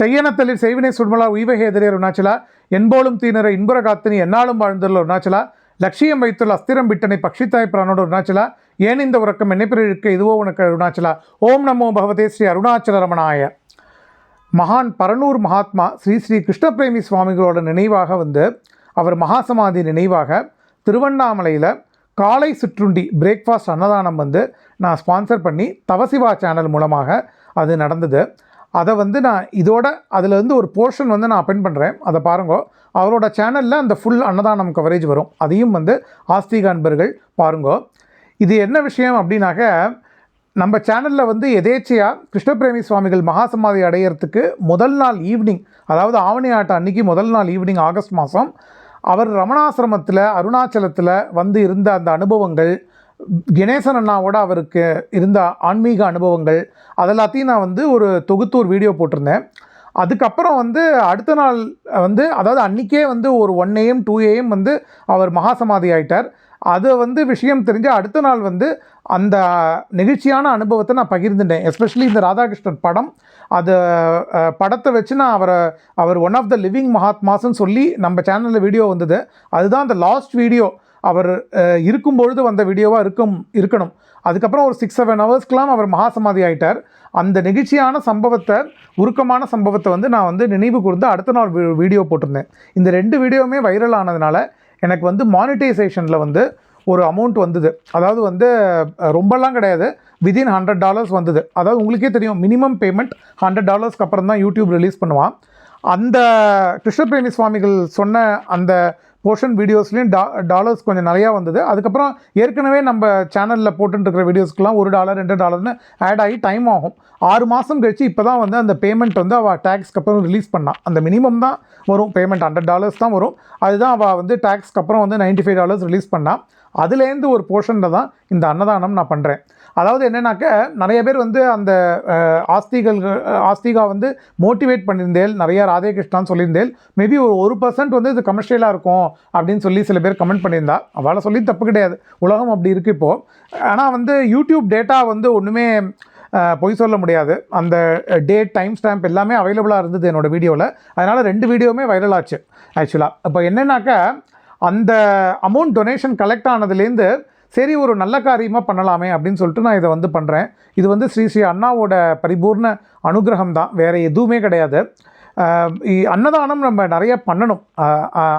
செய்யனத்தலில் செய்வினை சுடுமலா உய்வகை எதிரே அருணாச்சலா என்போலும் தீனர இன்புற காத்தினி என்னாலும் வாழ்ந்துள்ள அருணாச்சலா லட்சியம் வைத்துள்ள அஸ்திரம் விட்டனை பக்ஷித்தாய் பிரானோட அருணாச்சலா ஏன் இந்த உறக்கம் என்னை இதுவோ உனக்கு அருணாச்சலா ஓம் நமோ பகவதே ஸ்ரீ அருணாச்சல ரமணாய. மகான் பரனூர் மகாத்மா ஸ்ரீ ஸ்ரீ கிருஷ்ணபிரேமி சுவாமிகளோட நினைவாக வந்து அவர் மகாசமாதி நினைவாக திருவண்ணாமலையில் காலை சிற்றுண்டி பிரேக்ஃபாஸ்ட் அன்னதானம் வந்து நான் ஸ்பான்சர் பண்ணி தவசிவா சேனல் மூலமாக அது நடந்தது. அதை வந்து நான் இதோட அதுலேருந்து ஒரு போர்ஷன் வந்து நான் அப்பெண்ட் பண்ணுறேன் அதை பாருங்க. அவரோட சேனலில் அந்த ஃபுல் அன்னதானம் கவரேஜ் வரும். அதையும் வந்து ஆஸ்திக அன்பர்கள் பாருங்க. இது என்ன விஷயம் அப்படின்னாக்க நம்ம சேனலில் வந்து எதேச்சையாக கிருஷ்ணபிரேமி சுவாமிகள் மகாசமாதி அடையிறதுக்கு முதல் நாள் ஈவினிங் அதாவது ஆவணி ஆட்டம் அன்னைக்கு முதல் நாள் ஈவினிங் ஆகஸ்ட் மாதம் அவர் ரமணாசிரமத்தில் அருணாச்சலத்தில் வந்து இருந்த அந்த அனுபவங்கள் கணேசன் அண்ணாவோட அவருக்கு இருந்த ஆன்மீக அனுபவங்கள் அதெல்லாத்தையும் நான் வந்து ஒரு தொகுத்தூர் வீடியோ போட்டிருந்தேன். அதுக்கப்புறம் வந்து அடுத்த நாள் வந்து அதாவது அன்றைக்கே வந்து ஒரு ஒன் ஏஎம் டூ ஏஎம் வந்து அவர் மகாசமாதி ஆயிட்டார். அது வந்து விஷயம் தெரிஞ்சு அடுத்த நாள் வந்து அந்த நெகிழ்ச்சியான அனுபவத்தை நான் பகிர்ந்துட்டேன். எஸ்பெஷலி இந்த ராதாகிருஷ்ணன் படம். அது படத்தை வச்சு நான் அவரை அவர் ஒன் ஆஃப் த லிவிங் மகாத்மாஸ்ன்னு சொல்லி நம்ம சேனலில் வீடியோ வந்தது. அதுதான் அந்த லாஸ்ட் வீடியோ அவர் இருக்கும் பொழுது வந்த வீடியோவாக இருக்கும் இருக்கணும். அதுக்கப்புறம் ஒரு சிக்ஸ் செவன் ஹவர்ஸ்க்கெலாம் அவர் மகாசமாதி ஆகிட்டார் அந்த நெகிழ்ச்சியான சம்பவத்தை உருக்கமான சம்பவத்தை வந்து நான் வந்து நினைவு கூர்ந்து அடுத்த நாள் வீ- வீடியோ போட்டிருந்தேன். இந்த ரெண்டு வீடியோவுமே வைரல் ஆனதுனால எனக்கு வந்து மானிட்டைசேஷனில் வந்து ஒரு அமௌண்ட் வந்தது. அதாவது வந்து ரொம்பலாம் கிடையாது. விதின் ஹண்ட்ரட் டாலர்ஸ் வந்தது. அதாவது உங்களுக்கே தெரியும் மினிமம் பேமெண்ட் ஹண்ட்ரட் டாலர்ஸ்க்கு அப்புறம் தான் யூடியூப் ரிலீஸ் பண்ணுவான். அந்த கிருஷ்ணபிரேமி சுவாமிகள் சொன்ன அந்த போர்ஷன் வீடியோஸ்லேயும் டா டாலர்ஸ் கொஞ்சம் நிறையா வந்தது. அதுக்கப்புறம் ஏற்கனவே நம்ம சேனலில் போட்டுருக்கிற வீடியோஸ்க்கெலாம் ஒரு டாலர் ரெண்டு டாலர்னு ஆட் ஆகி டைம் ஆகும். ஆறு மாதம் கழித்து இப்போ தான் வந்து அந்த பேமெண்ட் வந்து அவள் டேக்ஸ்க்கு அப்புறம் ரிலீஸ் பண்ணான் அந்த மினிமம் தான் வரும். பேமெண்ட் ஹண்ட்ரட் டாலர்ஸ் தான் வரும். அதுதான் அவள் வந்து டேக்ஸ்க்கு அப்புறம் வந்து 95 ஃபைவ் டாலர்ஸ் ரிலீஸ் பண்ணான் அதுலேருந்து ஒரு போர்ஷனில் தான் இந்த அன்னதானம் நான் பண்ணுறேன் அதாவது என்னன்னாக்க நிறைய பேர் வந்து அந்த ஆஸ்திகள் ஆஸ்திகா வந்து மோட்டிவேட் பண்ணியிருந்தேன் நிறையா ராதே கிருஷ்ணான்னு சொல்லியிருந்தேன் மேபி ஒரு ஒரு பர்சன்ட் வந்து இது கமர்ஷியலாக இருக்கும் அப்படின்னு சொல்லி சில பேர் கமெண்ட் பண்ணியிருந்தா. அவளை சொல்லி தப்பு கிடையாது. உலகம் அப்படி இருக்குது இப்போது ஆனால் வந்து யூடியூப் டேட்டா வந்து ஒன்றுமே பொய் சொல்ல முடியாது. அந்த டேட் டைம் ஸ்டாம்ப் எல்லாமே அவைலபிளாக இருந்தது என்னோடய வீடியோவில் அதனால் ரெண்டு வீடியோவுமே வைரல் ஆச்சு ஆக்சுவலாக இப்போ என்னென்னாக்கா அந்த அமௌண்ட் டொனேஷன் கலெக்ட் ஆனதுலேருந்து சரி ஒரு நல்ல காரியமாக பண்ணலாமே அப்படின்னு சொல்லிட்டு நான் இதை வந்து பண்ணுறேன் இது வந்து ஸ்ரீ ஸ்ரீ அண்ணாவோட பரிபூர்ண அனுகிரகம் தான். வேறு எதுவுமே கிடையாது. அன்னதானம் நம்ம நிறைய பண்ணணும்.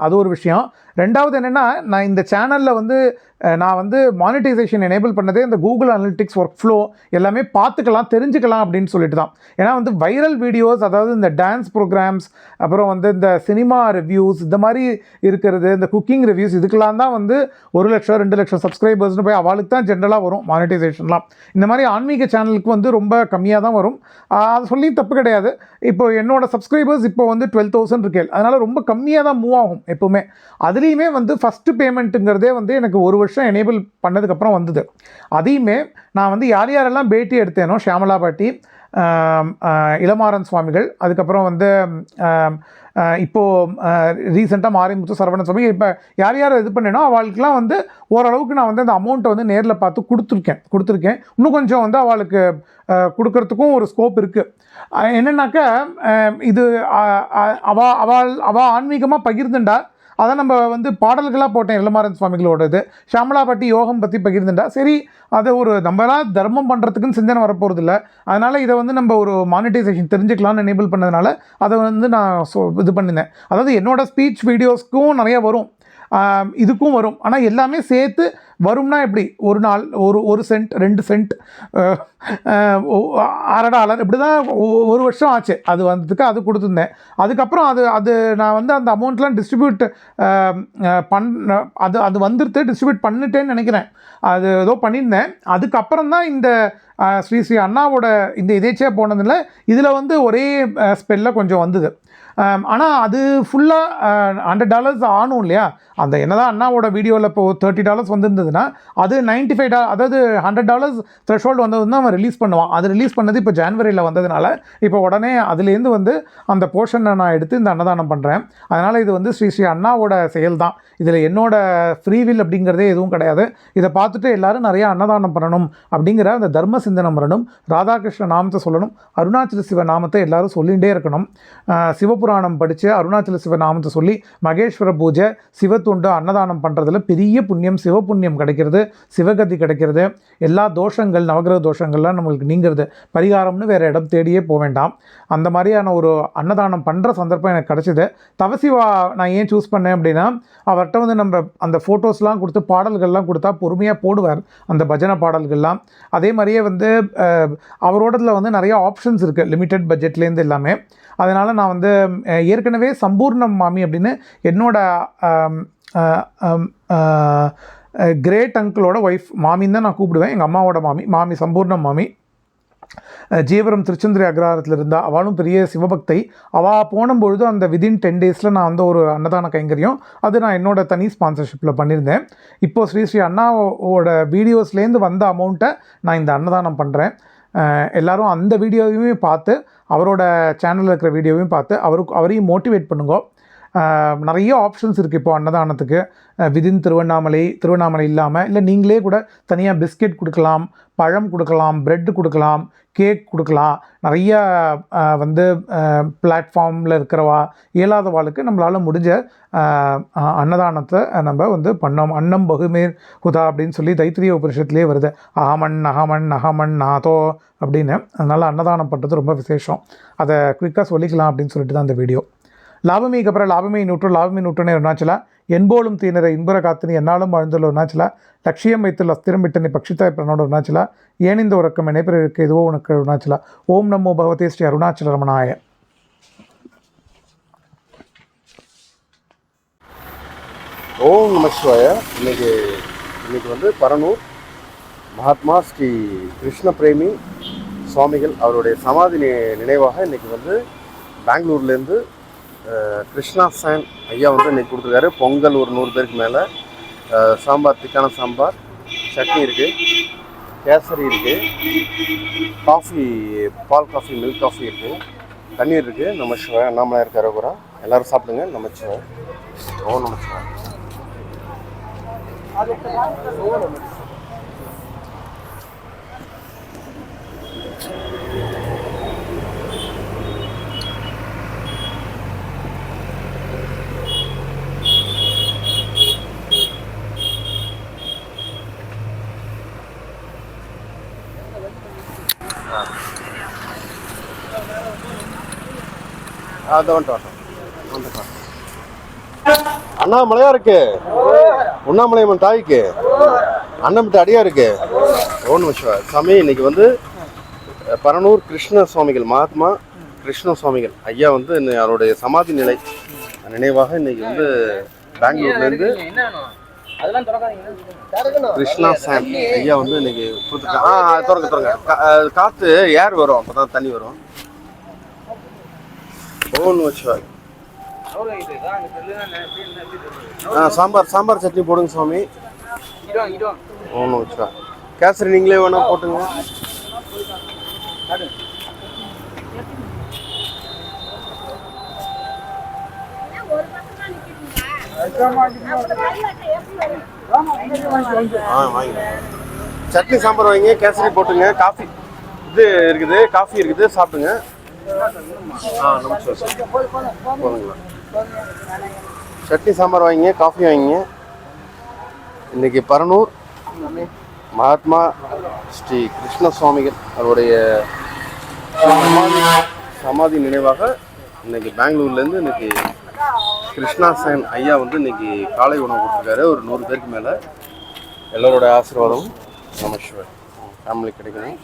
அது ஒரு விஷயம். ரெண்டாவது என்னென்னா நான் இந்த சேனலில் வந்து நான் வந்து மானிட்டைசேஷன் எனேபிள் பண்ணதே இந்த கூகுள் அனலிட்டிக்ஸ் ஒர்க் ஃப்ளோ எல்லாமே பார்த்துக்கலாம் தெரிஞ்சுக்கலாம் அப்படின்னு சொல்லிட்டு தான். ஏன்னா வந்து வைரல் வீடியோஸ் அதாவது இந்த டான்ஸ் ப்ரோக்ராம்ஸ் அப்புறம் வந்து இந்த சினிமா ரிவ்யூஸ் இந்த மாதிரி இருக்கிறது இந்த குக்கிங் ரிவ்யூஸ் இதுக்கெல்லாம் தான் வந்து ஒரு லட்சம் ரெண்டு லட்சம் சப்ஸ்கிரைபர்ஸ்னு போய் அவளுக்கு தான் ஜென்ரலாக வரும் மானிட்டைசேஷன்லாம் இந்த மாதிரி ஆன்மீக சேனலுக்கு வந்து ரொம்ப கம்மியாக தான் வரும். அது சொல்லி தப்பு கிடையாது. இப்போ என்னோடய சப்ஸ்கிரைபர்ஸ் இப்போ வந்து டுவெல் தௌசண்ட் இருக்கேன். அதனால் ரொம்ப கம்மியாக தான் மூவ் ஆகும் எப்போவுமே. அது அதுலேயுமே வந்து ஃபஸ்ட்டு பேமெண்ட்டுங்கிறதே வந்து எனக்கு ஒரு வருஷம் எனேபிள் பண்ணதுக்கப்புறம் வந்தது. அதையுமே நான் வந்து யார் யாரெல்லாம் பேட்டி எடுத்தேனோ ஷியாமலா பாட்டி இளமாறன் சுவாமிகள் அதுக்கப்புறம் வந்து இப்போது ரீசெண்டாக மாரிமுத்து சரவணன் சுவாமி இப்போ யார் யார் இது பண்ணேனோ அவளுக்குலாம் வந்து ஓரளவுக்கு நான் வந்து அந்த அமௌண்ட்டை வந்து நேரில் பார்த்து கொடுத்துருக்கேன் கொடுத்துருக்கேன். இன்னும் கொஞ்சம் வந்து அவளுக்கு கொடுக்கறதுக்கும் ஒரு ஸ்கோப் இருக்குது என்னென்னாக்கா இது அவள் அவள் அவள் ஆன்மீகமாக பகிர்ந்துண்டா அதை நம்ம வந்து பாடல்களாக போட்டேன் இளமாறன் சுவாமிகளோட இது யோகம் பற்றி பகிர்ந்துட்டா. சரி அதை ஒரு நம்மளாம் தர்மம் பண்ணுறதுக்குன்னு சிந்தனை வரப்போகிறது இல்லை அதனால் இதை வந்து நம்ம ஒரு மானிட்டைசேஷன் தெரிஞ்சுக்கலாம்னு எனேபிள் பண்ணதுனால அதை வந்து நான் சொ இது பண்ணியிருந்தேன் அதாவது என்னோடய ஸ்பீச் வீடியோஸ்க்கும் நிறைய வரும். இதுக்கும் வரும். ஆனால் எல்லாமே சேர்த்து வரும்னா எப்படி? ஒரு நாள் ஒரு ஒரு சென்ட் ரெண்டு சென்ட் அரை டாலர் இப்படி தான் ஒ- ஒரு வருஷம் ஆச்சு. அது வந்ததுக்கு அது கொடுத்துருந்தேன். அதுக்கப்புறம் அது அது நான் வந்து அந்த அமௌண்ட்லாம் டிஸ்ட்ரிபியூட் பண்ண அது அது வந்துடுத்து டிஸ்ட்ரிபியூட் பண்ணிட்டேன்னு நினைக்கிறேன். அது ஏதோ பண்ணியிருந்தேன். அதுக்கப்புறம் தான் இந்த ஸ்ரீ ஸ்ரீ அண்ணாவோட இந்த இதேச்சியாக போனதில் இதில் வந்து ஒரே ஸ்பெல்லில் கொஞ்சம் வந்தது. ஆனால் அது ஃபுல்லாக ஹண்ட்ரட் டாலர்ஸ் ஆனும் இல்லையா? அந்த என்னதான் அண்ணாவோட வீடியோவில் இப்போ தேர்ட்டி டாலர்ஸ் வந்திருந்ததுன்னா அது நைன்ட்டி ஃபைவ் டா அதாவது ஹண்ட்ரட் டாலர்ஸ் த்ரெஷோல்டு வந்ததுன்னா அவன் ரிலீஸ் பண்ணுவான். அது ரிலீஸ் பண்ணது இப்போ ஜான்வரியில் வந்ததுனால இப்போ உடனே அதுலேருந்து வந்து அந்த போர்ஷனை நான் எடுத்து இந்த அன்னதானம் பண்ணுறேன் அதனால் இது வந்து ஸ்ரீ ஸ்ரீ அண்ணாவோட செயல் தான் இதில் என்னோட ஃப்ரீவில் அப்படிங்கிறதே எதுவும் கிடையாது. இதை பார்த்துட்டு எல்லாரும் நிறையா அன்னதானம் பண்ணணும் அப்படிங்கிற அந்த தர்ம சிந்தனம் வரணும் ராதாகிருஷ்ண நாமத்தை சொல்லணும். அருணாச்சல சிவ நாமத்தை எல்லோரும் சொல்லிகிட்டே இருக்கணும். சிவ சிவபுராணம் படித்து அருணாச்சல சிவ நாமத்தை சொல்லி மகேஸ்வர பூஜை சிவத்துண்டு அன்னதானம் பண்ணுறதுல பெரிய புண்ணியம் சிவபுண்ணியம் கிடைக்கிறது சிவகதி கிடைக்கிறது. எல்லா தோஷங்கள் நவகிரக தோஷங்கள்லாம் நம்மளுக்கு நீங்கிறது. பரிகாரம்னு வேறு இடம் தேடியே போக வேண்டாம். அந்த மாதிரியான ஒரு அன்னதானம் பண்ணுற சந்தர்ப்பம் எனக்கு கிடச்சிது. தவசிவா நான் ஏன் சூஸ் பண்ணேன் அப்படின்னா அவர்கிட்ட வந்து நம்ம அந்த ஃபோட்டோஸ்லாம் கொடுத்து பாடல்கள்லாம் கொடுத்தா பொறுமையாக போடுவார் அந்த பஜனை பாடல்கள்லாம். அதே மாதிரியே வந்து அஹ், வந்து நிறைய ஆப்ஷன்ஸ் இருக்குது லிமிட்டட் பட்ஜெட்லேருந்து எல்லாமே. அதனால் நான் வந்து ஏற்கனவே சம்பூர்ணம் மாமி அப்படின்னு என்னோட கிரேட் அங்கிளோட ஒய்ஃப் மாமின்னு தான் நான் கூப்பிடுவேன். எங்கள் அம்மாவோட மாமி மாமி சம்பூர்ணம் மாமி. ஜீவரம் திருச்செந்துரி அக்ரஹாரத்தில் இருந்தால் அவளும் பெரிய சிவபக்தை. அவள் போனும்பொழுது அந்த விதின் டென் டேஸில் நான் வந்து ஒரு அன்னதான கைங்கரியம். அது நான் என்னோட தனி ஸ்பான்சர்ஷிப்பில் பண்ணியிருந்தேன். இப்போது ஸ்ரீ ஸ்ரீ அண்ணாவோட வீடியோஸ்லேருந்து வந்த அமௌண்ட்டை நான் இந்த அன்னதானம் பண்ணுறேன் எல்லோரும் அந்த வீடியோவையுமே பார்த்து அவரோட சேனலில் இருக்கிற வீடியோவையும் பார்த்து அவருக்கு அவரையும் மோட்டிவேட் பண்ணுங்க. நிறைய ஆப்ஷன்ஸ் இருக்குது இப்போ அன்னதானத்துக்கு. விதின் திருவண்ணாமலை திருவண்ணாமலை இல்லாமல் இல்லை நீங்களே கூட தனியாக பிஸ்கெட் கொடுக்கலாம் பழம் கொடுக்கலாம் பிரெட் கொடுக்கலாம் கேக் கொடுக்கலாம். நிறைய வந்து பிளாட்ஃபார்மில் இருக்கிறவா இயலாதவாளுக்கு நம்மளால் முடிஞ்ச அன்னதானத்தை நம்ம வந்து பண்ணோம். அன்னம் பகுமேர் ஹுதா அப்படின்னு சொல்லி தைத்திரிய உபரிஷத்துலேயே வருது. அகமன் அகமன் அகமன் நாதோ அப்படின்னு. அதனால் அன்னதானம் பண்ணுறது ரொம்ப விசேஷம். அதை குயிக்காக சொல்லிக்கலாம் அப்படின்னு சொல்லிட்டு தான் அந்த வீடியோ லாபமே அப்புறம் லாபமே நூற்று லாபமே நூற்றுனே அருணாச்சலா என்போலும் தீனரை இன்புற காத்தினி என்னாலும் வாழ்ந்துள்ள அருணாச்சலா லட்சியம் வைத்துள்ள அஸ்திரம் விட்டனை பக்ஷித்தாய் பிரணோட அருணாச்சலா ஏன் இந்த உறக்கம்? இணைப்பிற்கு இருக்க இதுவோ உனக்கு அருணாச்சலா ஓம் நமோ பகவதே ஸ்ரீ அருணாச்சல ரமணாய ஓம் நம இன்னைக்கு இன்னைக்கு வந்து பரனூர் மகாத்மா ஸ்ரீ கிருஷ்ண பிரேமி சுவாமிகள் அவருடைய சமாதி நினைவாக இன்னைக்கு வந்து பெங்களூர்லேருந்து கிருஷ்ணா சான் ஐயா வந்து இன்றைக்கி கொடுத்துருக்காரு. பொங்கல் ஒரு நூறு பேருக்கு மேலே. சாம்பார் திக்கான சாம்பார் சட்னி இருக்குது கேசரி இருக்குது காஃபி பால் காஃபி மில்க் காஃபி இருக்குது தண்ணீர் இருக்குது நம்ம சிவா அண்ணாமலையார் கரோபுரா எல்லோரும் சாப்பிடுங்க. நம்ம சிவா. ஓ நம்ம சிவா. அது வந்துட்டு வந்துட்டோம் வந்துட்டோம் அண்ணாமலையா இருக்கு? உண்ணாமலையம்மன் தாய்க்கு? அண்ணன் விட்டு அடியா இருக்கு? ஓம் நம சாமி இன்னைக்கு வந்து பரனூர் கிருஷ்ண சுவாமிகள் மகாத்மா கிருஷ்ண சுவாமிகள் ஐயா வந்து அவருடைய சமாதி நிலை. நினைவாக இன்னைக்கு வந்து பெங்களூர்ல இருந்து கிருஷ்ணா சாம். ஐயா வந்து இன்னைக்கு கொடுத்துருக்காங்க. ஆ ஆ, திறங்க திறங்க. கா- காத்து ஏர் வரும். அப்பதான் தண்ணி வரும் ஓம் நம சிவாய. அவரு இது இதான் அங்க செல்லுதான் நான் எப்படி இருந்தா எப்படி தெரியும்? ஆ சாம்பார் சாம்பார் சட்னி போடுங்க சுவாமி இடுவாங்க, ஒன்று வச்சா கேசரி நீங்களே வேணால் போட்டுங்க. ஆ வாங்க. சட்னி சாம்பார் வாங்கி கேசரி போட்டுங்க. காஃபி. இது இருக்குது காஃபி இருக்குது சாப்பிடுங்க. ஆ நமஸ்கார் போதுங்களா சட்னி சாம்பார் வாங்கிங்க காஃபி வாங்கிங்க. இன்னைக்கு பரனூர் மகாத்மா ஸ்ரீ கிருஷ்ண சுவாமிகள் அவருடைய சமாதி சமாதி நினைவாக இன்னைக்கு பெங்களூர்லேருந்து இன்னைக்கு கிருஷ்ணா சேன் ஐயா வந்து இன்னைக்கு காலை உணவு கொடுத்துருக்காரு. ஒரு நூறு பேருக்கு மேலே. எல்லோரோட ஆசீர்வாதமும் நமஸ்வர் ஃபேமிலி கிடைக்கணும்.